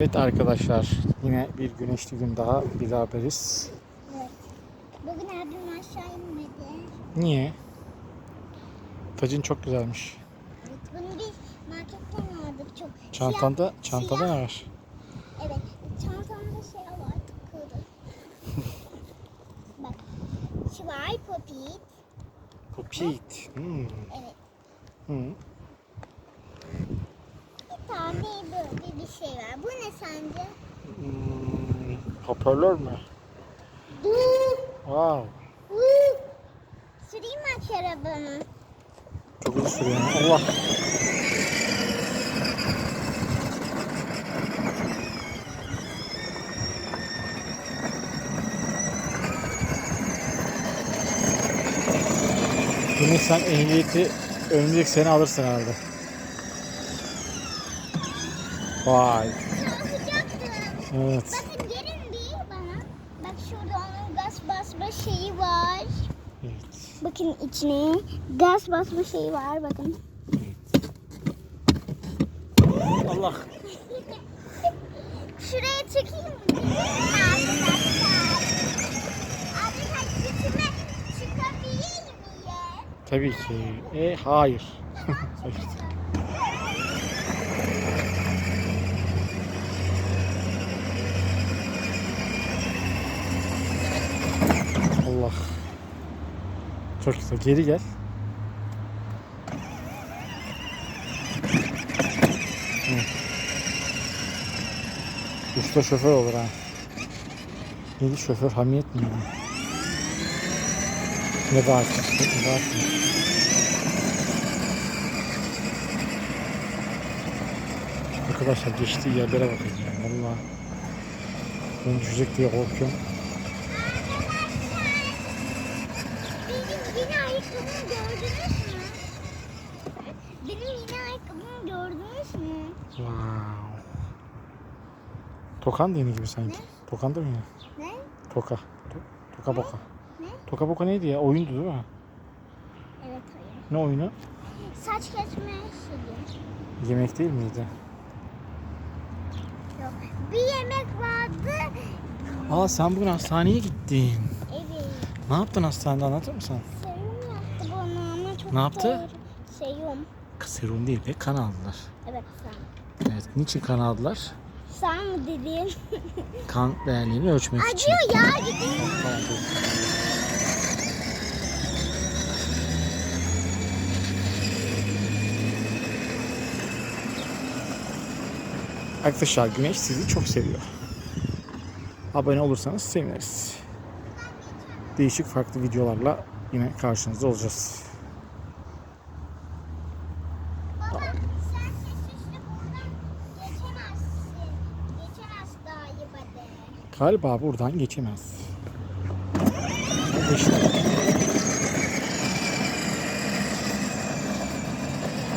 Evet arkadaşlar yine bir güneşli gün daha beraberiz. Evet. Bugün abim aşağı inmedi. Niye? Tacın çok güzelmiş. Evet, bunu bir marketten aldık. Çok Çantanda, siyah- çantada siyah- ne var? Evet, çantamda şey var tıkıldı. Bak, şu var popit. Popit. Hmm. Evet, Hmm. bir tane bir şey var. Bu ne sence? Hmm. Hoparlör mü? Wow. Süreyim mi aç arabamı? Çok hızlı sürüyor. Allah. Yine sen ehliyeti önümüzdeki sene alırsın herhalde. Vay. Evet. Bakın gelin bir bana. Bak şurada onun gaz basma şeyi var. evet. Bakın içine gaz basma şeyi var bakın. Allah. Şuraya çekeyim mi? Tabii ki. E hayır. Hayır. Allah. Güzel. Geri gel. Hı. Usta şoför olur ha. Neydi şoför hamiyet miydi? Ne bağır? Ne bağır? Arkadaşlar geçtiği yerlere bakın ya. Valla. Ben düşecek diye korkuyorum. Benim yeni ayakkabımı gördünüz mü? Benim yeni ayakkabımı gördünüz mü? Wow. Tokan da yeni gibi sanki. Ne? Tokan da mı yine? Ne? Toka. To- Toka boka. Ne? Toka boka neydi ya? Oyundu değil mi? Evet hayır. Ne oyunu? Saç kesme şeyi. Yemek değil miydi? Yok. Bir yemek vardı. Aa sen bugün hastaneye gittin. Evet. Ne yaptın hastanede anlatır mısın? Serum yaptı bana ama çok Ne yaptı? ağır. Serum. Serum değil be kan aldılar. Evet sen. Evet niçin kan aldılar? Sen mi dedin? Kan değerlerini ölçmek için. Acıyor ya. Tamam. Arkadaşlar Güneş sizi çok seviyor. Abone olursanız seviniriz. Değişik farklı videolarla yine karşınızda olacağız. Galiba buradan geçemez. Geçti.